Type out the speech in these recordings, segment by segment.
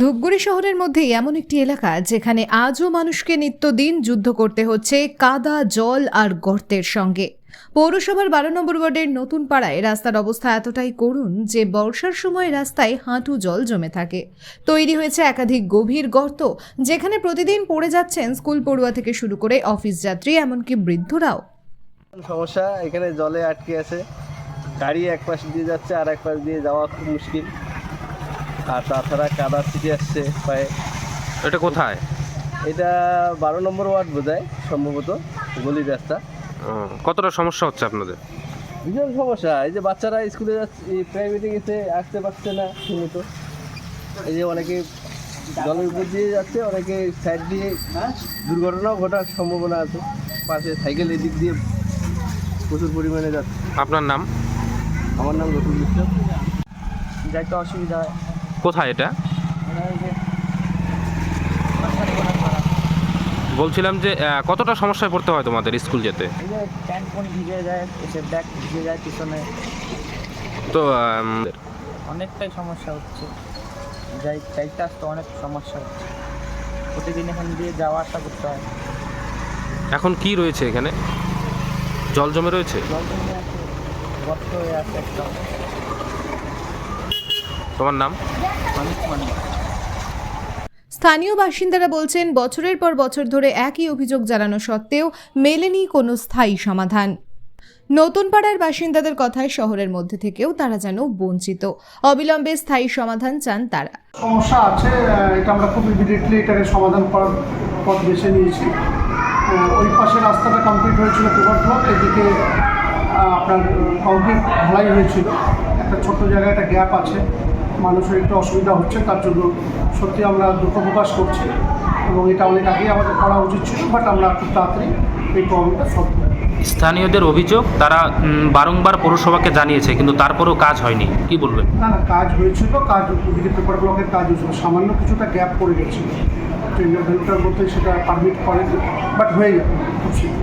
ধূপগুড়ি শহরের মধ্যেই এমন একটি এলাকা যেখানে আজও মানুষকে নিত্যদিন যুদ্ধ করতে হচ্ছে কাদা, জল আর গর্তের সঙ্গে। পৌরসভার বারো নম্বর ওয়ার্ডের নতুন পাড়ায় রাস্তার অবস্থা এতটাই করুণ যে বর্ষার সময় রাস্তায় হাঁটু জল জমে থাকে। তৈরি হয়েছে একাধিক গভীর গর্ত যেখানে প্রতিদিন পড়ে যাচ্ছেন স্কুল পড়ুয়া থেকে শুরু করে অফিস যাত্রী, এমনকি বৃদ্ধরাও। সমস্যা, এখানে জলে আটকে আছে। গাড়ি এক পাশ দিয়ে যাচ্ছে আর এক পাশ দিয়ে যাওয়া খুব মুশকিল। আর তাছাড়া কাদা ছিটে আসছে পায়ে এটা কোথায়? এটা বারো নম্বর ওয়ার্ড বোঝায় সম্ভবত গলির রাস্তা। কতটা সমস্যা হচ্ছে আপনাদের? ভীষণ সমস্যা। এই যে বাচ্চারা স্কুলে যাচ্ছে প্রাইভেটে গেছে আসতে পারছে না ঠিকমতো এই যে অনেকে জলের উপর দিয়ে যাচ্ছে অনেকে সাইড দিয়ে দুর্ঘটনাও ঘটার সম্ভাবনা আছে। পাশে সাইকেল এদিক দিয়ে প্রচুর পরিমাণে যাচ্ছে। আপনার নাম? আমার নাম রতুল বিশ্বাস যাইতে অসুবিধা হয়। কোথায় এটা? বলছিলাম যে কতটা সমস্যায় পড়তে হয় তোমাদের স্কুল যেতে? তো অনেকটাই সমস্যা হচ্ছে। যাই চাইতে আসতে অনেক সমস্যা হচ্ছে। প্রতিদিন এখান দিয়ে যাওয়া আসা করতে হয়। এখন কি রয়েছে এখানে? জল জমে রয়েছে? জল জমে আছে গর্ত হয়ে আছে একটা তোমার নাম? স্থানীয় বাসিন্দারা বলছেন বছরের পর বছর ধরে একই অভিযোগ জানানো সত্ত্বেও মেলেনি কোনো স্থায়ী সমাধান। নতুন পাড়ার বাসিন্দাদের কথায় শহরের মধ্যে থেকেও তারা যেন বঞ্চিত। অবিলম্বে স্থায়ী সমাধান চান তারা। সমস্যা আছে এটা আমরা খুব ইমিডিয়েটলি এটাকে সমাধান করার পথ বেছে নিয়েছি। ওই পাশে রাস্তাটা কমপ্লিট হয়েছিল পেপার ব্লক এদিকে আপনার কংক্রিট ঢালাই হয়েছিল। একটা ছোট্ট জায়গায় একটা গ্যাপ আছে। মানুষের একটু অসুবিধা হচ্ছে তার জন্য সত্যি আমরা দুঃখ প্রকাশ করছি এবং এটা অনেক আগেই আমাদের করা উচিত ছিল বাট আমরা খুব তাড়াতাড়ি এই প্রবলেমটা সলভ স্থানীয়দের অভিযোগ তারা বারংবার পৌরসভাকে জানিয়েছে কিন্তু তারপরেও কাজ হয়নি। কি বলবেন? না না কাজ হয়েছিল কাজ ওদিকে পেপার ব্লকের কাজ হয়েছিল সামান্য কিছুটা গ্যাপ পড়ে গেছিল। টেন্ডার ভ্যালুটার মধ্যে সেটা পারমিট করেনি বাট হয়ে যাবে খুব শীঘ্র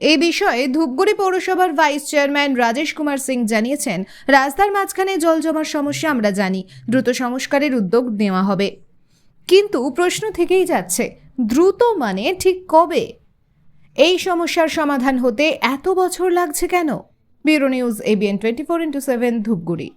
এই বিষয়ে ধূপগুড়ি পৌরসভার ভাইস চেয়ারম্যান রাজেশ কুমার সিং জানিয়েছেন, রাস্তার মাঝখানে জল জমার সমস্যা আমরা জানি, দ্রুত সংস্কারের উদ্যোগ নেওয়া হবে। কিন্তু প্রশ্ন থেকেই যাচ্ছে, দ্রুত মানে ঠিক কবে? এই সমস্যার সমাধান হতে এত বছর লাগছে কেন? Bureau news ABN twenty four into seven Dhupguri.